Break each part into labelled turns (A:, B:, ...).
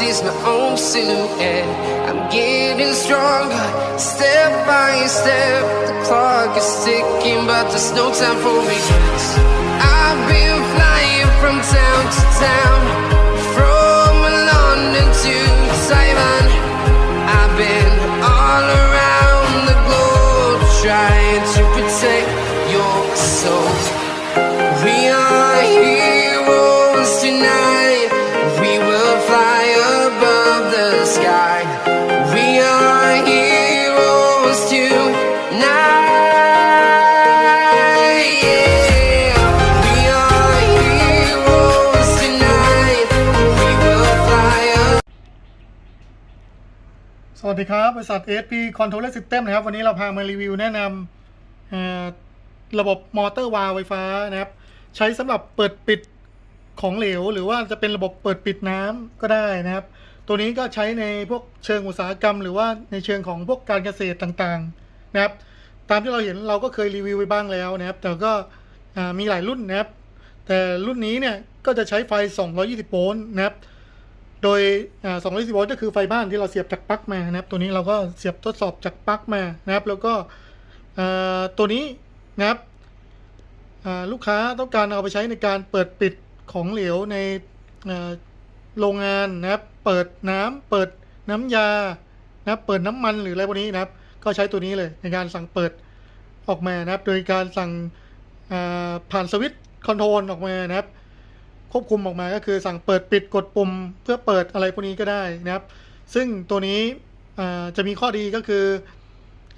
A: sees my own silhouette. I'm getting stronger, step by step. The clock is ticking, but there's no time for regrets.
B: วัสดีครับ บริษัท ASP Controller System นะครับ วันนี้เราพามารีวิวแนะนำระบบมอเตอร์วาล์วไฟฟ้านะครับ ใช้สำหรับเปิดปิดของเหลว หรือว่าจะเป็นระบบเปิดปิดน้ำก็ได้นะครับ ตัวนี้ก็ใช้ในพวกเชิงอุตสาหกรรม หรือว่าในเชิงของพวกการเกษตรต่างๆนะครับ ตามที่เราเห็นเราก็เคยรีวิวไปบ้างแล้วนะครับ แต่ก็มีหลายรุ่นนะครับ แต่รุ่นนี้เนี่ยก็จะใช้ไฟ 220 โวลต์นะครับ โดยอ่า220โวลต์ก็คือไฟบ้านที่เราเสียบจากปลั๊กมานะครับ ตัวนี้เราก็เสียบทดสอบจากปลั๊กมานะครับ แล้วก็ตัวนี้นะครับลูกค้าต้องการเอาไปใช้ในการเปิดปิดของเหลวในโรงงานนะครับ เปิดน้ำเปิดน้ำยานะครับเปิดน้ำมันหรืออะไรพวกนี้นะครับ ก็ใช้ตัวนี้เลยในการสั่งเปิดออกมานะครับ โดยการสั่งผ่านสวิตช์คอนโทรลออกมานะครับ ควบคุมออกมาก็คือสั่งเปิดปิดกดปุ่มเพื่อเปิดอะไรพวกนี้ก็ได้นะครับ ซึ่งตัวนี้จะมีข้อดีก็คือ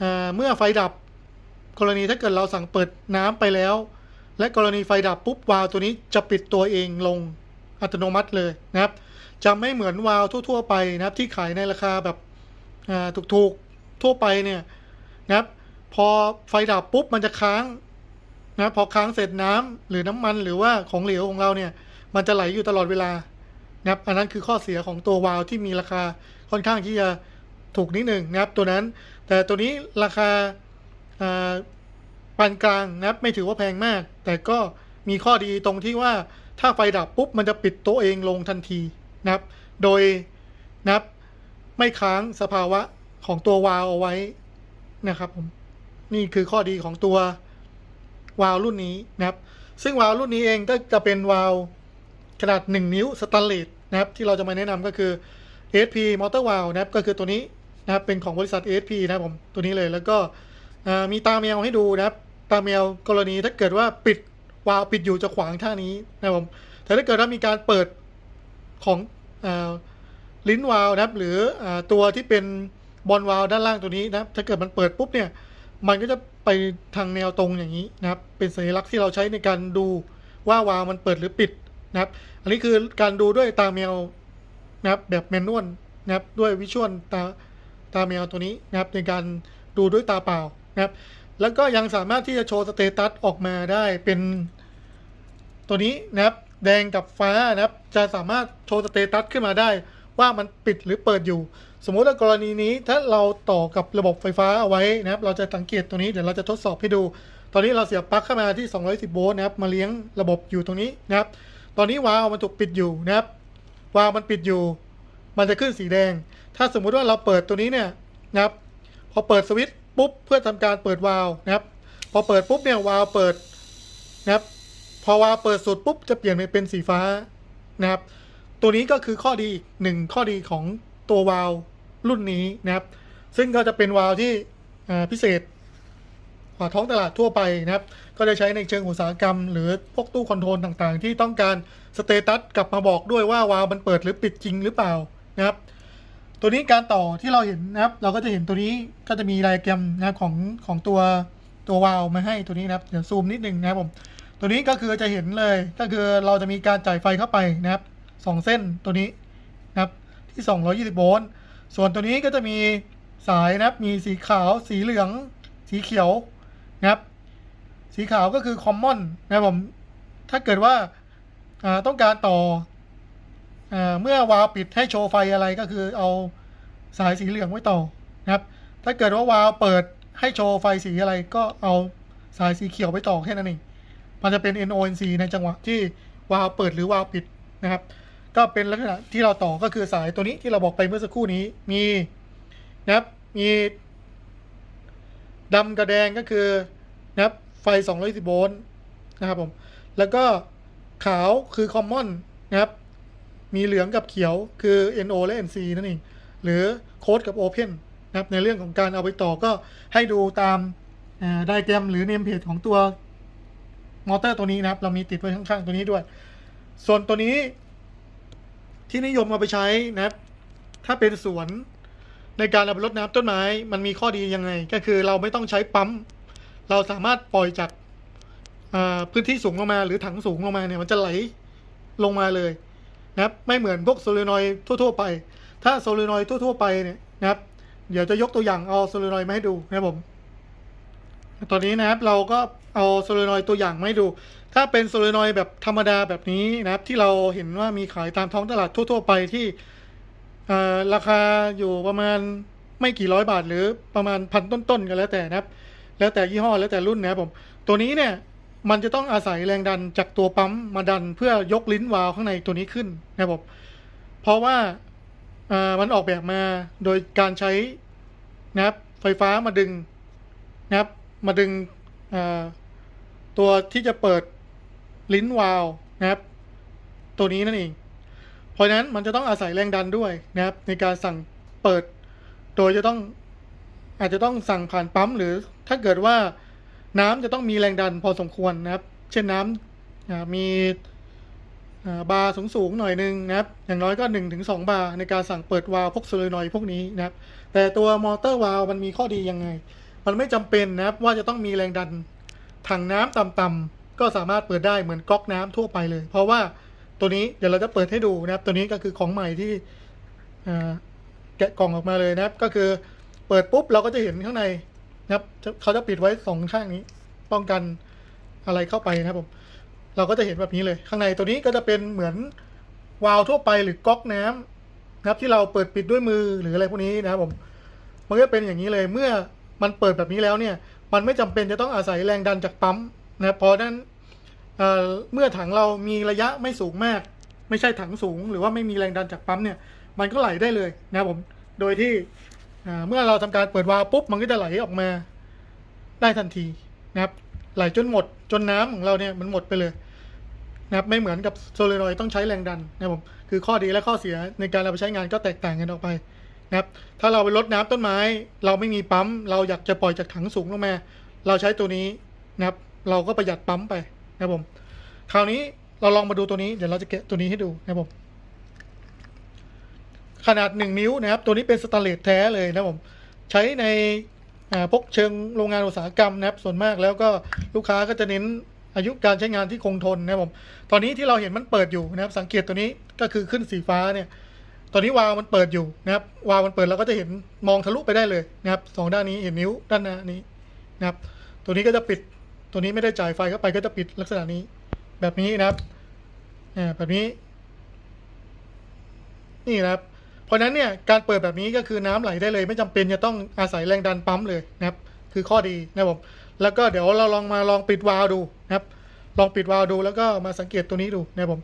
B: อเมื่อไฟดับกรณีถ้าเกิดเราสั่งเปิดน้ำไปแล้ว และกรณีไฟดับปุ๊บวาล์วตัวนี้จะปิดตัวเองลงอัตโนมัติเลยนะครับ จะไม่เหมือนวาล์วทั่ว ๆ ไปนะครับ ที่ขายในราคาแบบถูกๆทั่วไปเนี่ยนะครับ พอไฟดับปุ๊บมันจะค้างนะพอค้างเสร็จน้ำหรือน้ำมันหรือว่าของเหลวของเราเนี่ย มันจะไหลอยู่ตลอดเวลานะครับอันนั้นคือข้อเสียของตัววาล์วที่มีราคาค่อนข้างที่จะถูกนิดหนึ่งนะครับตัวนั้น แต่ตัวนี้ราคาปานกลางนะครับไม่ถือว่าแพงมาก แต่ก็มีข้อดีตรงที่ว่าถ้าไฟดับปุ๊บมันจะปิดตัวเองลงทันทีนะครับ โดยนะครับไม่ค้างสภาวะของตัววาล์วเอาไว้นะครับผมนี่คือข้อดีของตัววาล์วรุ่นนี้นะครับ ซึ่งวาล์วรุ่นนี้เองก็จะเป็นวาล์ ขนาด1นิ้วสแตนเลสนะครับที่เราจะมาแนะนำก็คือ ASP Motor Valve นะครับก็คือตัวนี้นะครับเป็นของบริษัท ASP นะครับผมตัวนี้เลยแล้วก็มีตาแมวให้ดูนะครับตาแมวกรณีถ้าเกิดว่าปิดวาล์วปิดอยู่จะขวางท่านี้นะครับผมแต่ถ้าเกิดว่ามีการเปิดของอลิ้นวาล์วนะครับหรืออตัวที่เป็นบอลวาล์วด้านล่างตัวนี้นะครับถ้าเกิดมันเปิดปุ๊บเนี่ยมันก็จะไปทางแนวตรงอย่างนี้นะครับเป็นสัญลักษณ์ที่เราใช้ในการดูว่าวาล์วมันเปิดหรือปิด นะครับ อันนี้คือการดูด้วยตาแมวนะครับแบบแมนนวลนะครับด้วยวิชวลตาตาแมวตัวนี้นะครับในการดูด้วยตาเปล่านะครับ แล้วก็ยังสามารถที่จะโชว์สเตตัสออกมาได้เป็นตัวนี้นะครับ แดงกับฟ้านะครับ จะสามารถโชว์สเตตัสขึ้นมาได้ ว่ามันปิดหรือเปิดอยู่ สมมุติว่ากรณีนี้ถ้าเราต่อกับระบบไฟฟ้าเอาไว้นะครับ เราจะสังเกตตัวนี้เดี๋ยวเราจะทดสอบให้ดู ตอนนี้เราเสียบปลั๊กเข้ามาที่ 210 โวลต์นะครับมาเลี้ยงระบบอยู่ตรงนี้นะครับ ตอนนี้วาล์วมันถูกปิดอยู่นะครับ วาล์วมันปิดอยู่ มันจะขึ้นสีแดง ถ้าสมมุติว่าเราเปิดตัวนี้เนี่ยนะครับ พอเปิดสวิตช์ปุ๊บเพื่อทำการเปิดวาล์วนะครับ พอเปิดปุ๊บเนี่ยวาล์วเปิดนะครับ พอวาล์วเปิดสุดปุ๊บจะเปลี่ยนไปเป็นสีฟ้านะครับ ตัวนี้ก็คือข้อดีอีกหนึ่งข้อดีของตัววาล์วรุ่นนี้นะครับ ซึ่งก็จะเป็นวาล์วที่พิเศษ ท้องตลาดทั่วไปนะครับ ก็จะใช้ในเชิงอุตสาหกรรม หรือพวกตู้คอนโทรลต่างๆ ที่ต้องการสเตตัสกลับมาบอกด้วยว่าวาล์วมันเปิดหรือปิดจริงหรือเปล่านะครับ ตัวนี้การต่อที่เราเห็นนะครับ เราก็จะเห็นตัวนี้ก็จะมีไดอะแกรมนะครับของของตัวตัววาล์วมาให้ตัวนี้นะครับเดี๋ยวซูมนิดนึงนะครับผมตัวนี้ก็คือจะเห็นเลยก็คือเราจะมีการจ่ายไฟเข้าไปนะครับสองเส้นตัวนี้นะครับที่ 220 โวลต์ส่วนตัวนี้ก็จะมีสายนะครับมีสีขาว สีเหลือง สีเขียว นะครับ สีขาวก็คือคอมมอนนะครับผม ถ้าเกิดว่าต้องการต่ออเมื่อวาล์วปิดให้โชว์ไฟอะไรก็คือเอาสายสีเหลืองไว้ต่อนะครับ ถ้าเกิดว่าวาล์วเปิดให้โชว์ไฟสีอะไรก็เอาสายสีเขียวไปต่อแค่นั้นเอง มันจะเป็น NONC ในจังหวะที่วาล์วเปิดหรือวาล์วปิดนะครับ ก็เป็นลักษณะที่เราต่อก็คือสายตัวนี้ที่เราบอกไปเมื่อสักครู่นี้มีนะครับมี ดำกับแดงก็คือนะครับไฟ 210 โวลต์นะครับผม แล้วก็ขาวคือ common นะครับ มีเหลืองกับเขียวคือ NO และ NC นั่นเอง หรือโค้ดกับ Open นะครับ ในเรื่องของการเอาไปต่อก็ให้ดูตามไดแกรมหรือเนมเพจของตัวมอเตอร์ตัวนี้นะครับ เรามีติดไว้ข้างๆตัวนี้ด้วย ส่วนตัวนี้ที่นิยมเอาไปใช้นะครับ ถ้าเป็นสวน ในการเอาไปรดน้ำต้นไม้มันมีข้อดียังไง ก็คือเราไม่ต้องใช้ปั๊ม เราสามารถปล่อยจากพื้นที่สูงลงมา หรือถังสูงลงมาเนี่ยมันจะไหลลงมาเลยนะครับไม่เหมือนพวกโซลินอยทั่ว ๆ ไป ถ้าโซลินอยทั่ว ๆ ไปเนี่ยนะครับ เดี๋ยวจะยกตัวอย่างเอาโซลินอยมาให้ดูนะครับผมตอนนี้นะครับเราก็เอาโซลินอยตัวอย่างมาให้ดู ถ้าเป็นโซลินอยแบบธรรมดาแบบนี้นะครับ ที่เราเห็นว่ามีขายตามท้องตลาดทั่ว ๆ ไปที่ ราคาอยู่ประมาณไม่กี่ร้อยบาท หรือประมาณพันต้นๆกันแล้วแต่นะครับ แล้วแต่ยี่ห้อแล้วแต่รุ่นนะครับผม ตัวนี้เนี่ยมันจะต้องอาศัยแรงดันจากตัวปั๊มมาดันเพื่อยกลิ้นวาล์วข้างในตัวนี้ขึ้นนะครับผมเพราะว่ามันออกแบบมาโดยการใช้นะครับไฟฟ้ามาดึงนะครับมาดึงตัวที่จะเปิดลิ้นวาล์วนะครับ ตัวนี้นั่นเอง เพราะฉะนั้นมันจะต้องอาศัยแรงดันด้วยนะครับ ในการสั่งเปิด โดยจะต้องอาจจะต้องสั่งผ่านปั๊ม หรือถ้าเกิดว่าน้ำจะต้องมีแรงดันพอสมควรนะครับ เช่นน้ำมีบาร์สูงๆหน่อยนึงนะครับ อย่างน้อยก็1นถึงสบาร์ในการสั่งเปิดวาล์วพวกโซเลนอยพวกนี้นะครับ แต่ตัวมอเตอร์วาล์วมันมีข้อดียังไง มันไม่จำเป็นนะครับว่าจะต้องมีแรงดันถังน้ำต่ำๆก็สามารถเปิดได้เหมือนก๊อกน้ำทั่วไปเลย เพราะว่า ตัวนี้เดี๋ยวเราจะเปิดให้ดูนะครับ ตัวนี้ก็คือของใหม่ที่แกะกล่องออกมาเลยนะครับ ก็คือเปิดปุ๊บเราก็จะเห็นข้างในนะครับเขาจะปิดไว้สองข้างนี้ ป้องกันอะไรเข้าไปนะครับผมเราก็จะเห็นแบบนี้เลย ข้างในตัวนี้ก็จะเป็นเหมือนวาล์วทั่วไปหรือก๊อกน้ำนะครับที่เราเปิดปิดด้วยมือหรืออะไรพวกนี้นะครับผมมันก็เป็นอย่างนี้เลยเมื่อมันเปิดแบบนี้แล้วเนี่ย มันไม่จำเป็นจะต้องอาศัยแรงดันจากปั๊มนะครับพราะฉะนั้น เอ่อเมื่อถังเรามีระยะไม่สูงมาก ไม่ใช่ถังสูง หรือว่าไม่มีแรงดันจากปั๊มเนี่ย มันก็ไหลได้เลยนะครับผม โดยที่เมื่อเราทำการเปิดวาล์วปุ๊บมันก็จะไหลออกมาได้ทันทีนะครับไหลจนหมดจนน้ำของเราเนี่ยมันหมดไปเลยนะครับไม่เหมือนกับโซเลนอยด์ต้องใช้แรงดันนะครับผมคือข้อดีและข้อเสียในการเอาไปใช้งานก็แตกต่างกันออกไปนะครับถ้าเราไปรดน้ำต้นไม้ เราไม่มีปั๊ม เราอยากจะปล่อยจากถังสูงลงมา เราใช้ตัวนี้นะครับเราก็ประหยัดปั๊มไป นะครับผม คราวนี้เราลองมาดูตัวนี้ เดี๋ยวเราจะแกะตัวนี้ให้ดูนะครับผม ขนาดหนึ่งนิ้วนะครับ ตัวนี้เป็นสแตนเลสแท้เลยนะครับผม ใช้ในพวกเชิงโรงงานอุตสาหกรรมนะครับ ส่วนมากแล้วก็ลูกค้าก็จะเน้นอายุการใช้งานที่คงทนนะครับผม ตอนนี้ที่เราเห็นมันเปิดอยู่นะครับ สังเกตตัวนี้ก็คือขึ้นสีฟ้าเนี่ย ตอนนี้วาล์วมันเปิดอยู่นะครับ วาล์วมันเปิดเราก็จะเห็นมองทะลุไปได้เลยนะครับสองด้านนี้เห็นนิ้วด้านหน้านี้นะครับ ตัวนี้ก็จะปิด ตัวนี้ไม่ได้จ่ายไฟเข้าไปก็จะปิดลักษณะนี้ แบบนี้นะครับอ่าแบบนี้ นี่นะครับ เพราะฉะนั้นเนี่ยการเปิดแบบนี้ก็คือน้ำไหลได้เลย ไม่จำเป็นจะต้องอาศัยแรงดันปั๊มเลยนะครับ คือข้อดีนะครับผมแล้วก็เดี๋ยวเราลองมาลองปิดวาล์วดูนะครับ ลองปิดวาล์วดูแล้วก็มาสังเกตตัวนี้ดูนะครับผม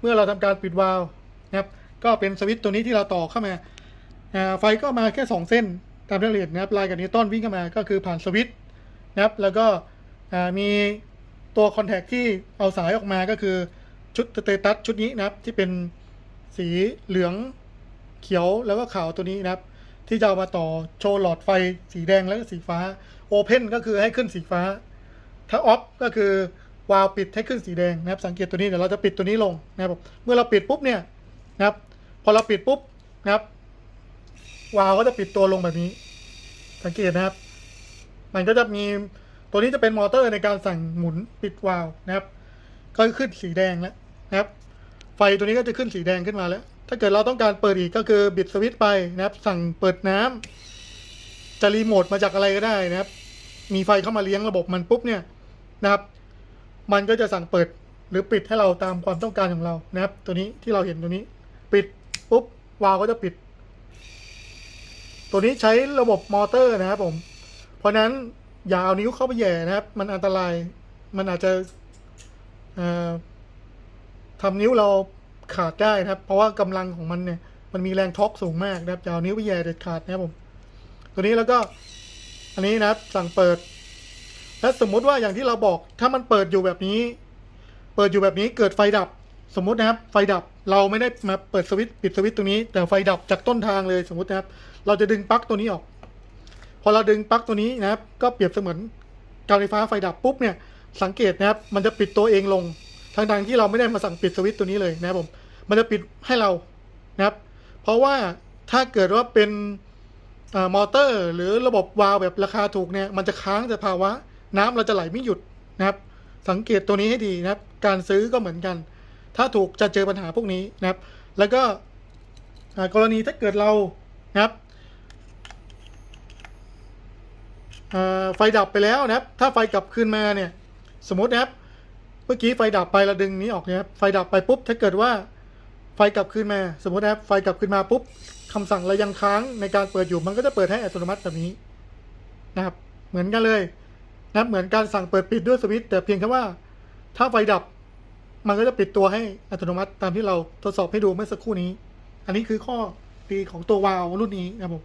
B: เมื่อเราทำการปิดวาล์วนะครับ ก็เป็นสวิตช์ตัวนี้ที่เราต่อเข้ามาไฟก็มาแค่ 2 เส้นตามที่เราเห็นนะครับลายกับนิวตันวิ่งเข้ามาก็คือผ่านสวิตช์นะครับ แล้วก็ มีตัวคอนแทคที่เอาสายออกมาก็คือชุดสเตตัสชุดนี้นะครับ ที่เป็นสีเหลืองเขียวแล้วก็ขาวตัวนี้นะครับ ที่จะเอามาต่อโชว์หลอดไฟสีแดงแล้วก็สีฟ้าโอเพนก็คือให้ขึ้นสีฟ้า ถ้าออฟก็คือวาล์วปิดให้ขึ้นสีแดงนะครับ สังเกตตัวนี้เดี๋ยวเราจะปิดตัวนี้ลงนะครับเมื่อเราปิดปุ๊บเนี่ยนะครับ พอเราปิดปุ๊บนะครับวาล์วก็จะปิดตัวลงแบบนี้ สังเกตนะครับ มันก็จะมี ตัวนี้จะเป็นมอเตอร์ในการสั่งหมุนปิดวาล์วนะครับ ก็ขึ้นสีแดงแล้วนะครับ ไฟตัวนี้ก็จะขึ้นสีแดงขึ้นมาแล้ว ถ้าเกิดเราต้องการเปิดอีกก็คือบิดสวิตช์ไปนะครับ สั่งเปิดน้ำจะรีโมทมาจากอะไรก็ได้นะครับ มีไฟเข้ามาเลี้ยงระบบมันปุ๊บเนี่ยนะครับ มันก็จะสั่งเปิดหรือปิดให้เราตามความต้องการของเรานะครับ ตัวนี้ที่เราเห็นตัวนี้ ปิดปุ๊บวาล์วก็จะปิด ตัวนี้ใช้ระบบมอเตอร์นะครับผม เพราะนั้น ย่าเอานิ้วเข้าไปแย่นะครับ มันอันตราย มันอาจจะเอ่อทำนิ้วเราขาดได้นะครับ เพราะว่ากำลังของมันเนี่ย มันมีแรงท็อกสูงมากนะครับจะเอานิ้วไปแย่เด็ดขาดนะครับผม ตัวนี้แล้วก็ อันนี้นะครับ สั่งเปิด และสมมุติว่าอย่างที่เราบอก ถ้ามันเปิดอยู่แบบนี้ เปิดอยู่แบบนี้เกิดไฟดับ สมมุตินะครับ ไฟดับ เราไม่ได้มาเปิดสวิตช์ปิดสวิตช์ตรงนี้ แต่ไฟดับจากต้นทางเลยสมมตินะครับ เราจะดึงปลั๊กตัวนี้ออก อเราดึงปลั๊กตัวนี้นะครับ ก็เปรียบเสมือนการไฟฟ้าไฟดับปุ๊บเนี่ย สังเกตนะครับ มันจะปิดตัวเองลงทางทางที่เราไม่ได้มาสั่งปิดสวิตช์ตัวนี้เลยนะครับผม มันจะปิดให้เรานะครับ เพราะว่าถ้าเกิดว่าเป็นอมอเตอร์ หรือระบบวาล์วแบบราคาถูกเนี่ย มันจะค้างแต่ภาวะ น้ำเราจะไหลไม่หยุดนะครับ สังเกตตัวนี้ให้ดีนะครับ การซื้อก็เหมือนกัน ถ้าถูกจะเจอปัญหาพวกนี้นะครับ แล้วก็กรณีถ้าเกิดเรานะครับอ่า ไฟดับไปแล้วนะครับ ถ้าไฟกลับคืนมาเนี่ย สมมตินะครับ เมื่อกี้ไฟดับไปเราดึงนี้ออกนะครับ ไฟดับไปปุ๊บ ถ้าเกิดว่าไฟกลับคืนมา สมมตินะครับ ไฟกลับคืนมาปุ๊บคำสั่งเรายังค้างในการเปิดอยู่มันก็จะเปิดให้อัตโนมัติแบบนี้นะครับ เหมือนกันเลยนะครับเหมือนการสั่งเปิดปิดด้วยสวิตช์แต่เพียงแค่ว่า ถ้าไฟดับ มันก็จะปิดตัวให้อัตโนมัติตามที่เราทดสอบให้ดูเมื่อสักครู่นี้ อันนี้คือข้อดีของตัววาล์วรุ่นนี้นะครับผม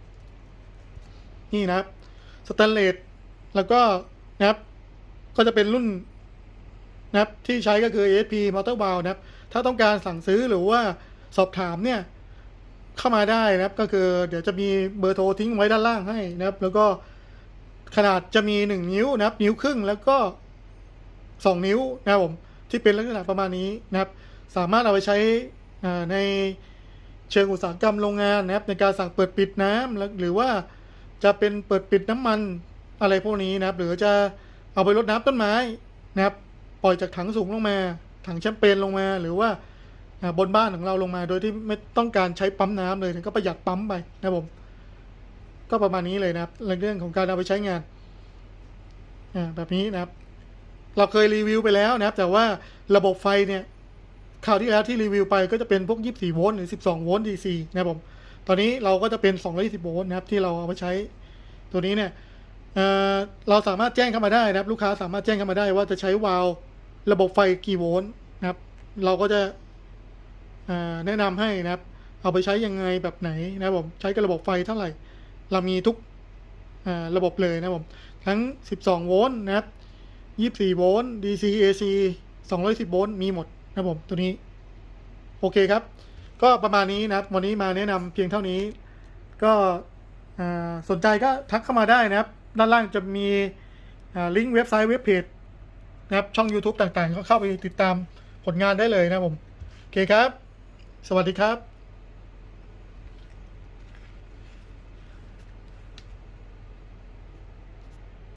B: นี่นะครับ สแตนเลสแล้วก็นะครับ ก็จะเป็นรุ่นนะครับที่ใช้ก็คือ ASP Motor Valve นะครับ ถ้าต้องการสั่งซื้อหรือว่าสอบถามเนี่ย เข้ามาได้นะครับ ก็คือเดี๋ยวจะมีเบอร์โทรทิ้งไว้ด้านล่างให้นะครับ แล้วก็ขนาดจะมีหนึ่งนิ้วนะครับ นิ้วครึ่งแล้วก็สองนิ้วนะครับผม ที่เป็นลักษณะประมาณนี้นะครับ สามารถเอาไปใช้อ่าในเชิงอุตสาหกรรมโรงงานนะครับ ในการสั่งเปิดปิดน้ำหรือว่า จะเป็นเปิดปิดน้ำมันอะไรพวกนี้นะครับ หรือจะเอาไปรดน้ำต้นไม้นะครับ ปล่อยจากถังสูงลงมา ถังแชมเปญลงมา หรือว่าบนบ้านของเราลงมา โดยที่ไม่ต้องการใช้ปั๊มน้ำเลยก็ประหยัดปั๊มไปนะครับผม ก็ประมาณนี้เลยนะครับเรื่องของการเอาไปใช้งานแบบนี้นะครับ เราเคยรีวิวไปแล้วนะครับ แต่ว่าระบบไฟเนี่ยคราวที่แล้วที่รีวิวไปก็จะเป็นพวก 24 โวลต์หรือ 12 โวลต์ DC นะครับผม ตอนนี้เราก็จะเป็น 220 โวลต์นะครับที่เราเอามาใช้ตัวนี้เนี่ยเเราสามารถแจ้งเข้ามาได้นะครับ ลูกค้าสามารถแจ้งเข้ามาได้ว่าจะใช้วาล์วระบบไฟกี่โวลต์นะครับ เราก็จะแนะนำให้นะครับ เอาไปใช้ยังไงแบบไหนนะครับผมใช้กับระบบไฟเท่าไหร่ เรามีทุกระบบเลยนะครับผมทั้ง 12 โวลต์นะครับ 24 โวลต์ DC AC 210 โวลต์มีหมดนะครับผมตัวนี้ โอเคครับ ก็ประมาณนี้นะครับ วันนี้มาแนะนำเพียงเท่านี้ ก็สนใจก็ทักเข้ามาได้นะครับ ด้านล่างจะมีลิงก์เว็บไซต์เว็บเพจนะครับ ช่อง YouTube ต่างๆ ก็เข้าไปติดตามผลงานได้เลยนะผม โอเคครับ สวัสดีครับ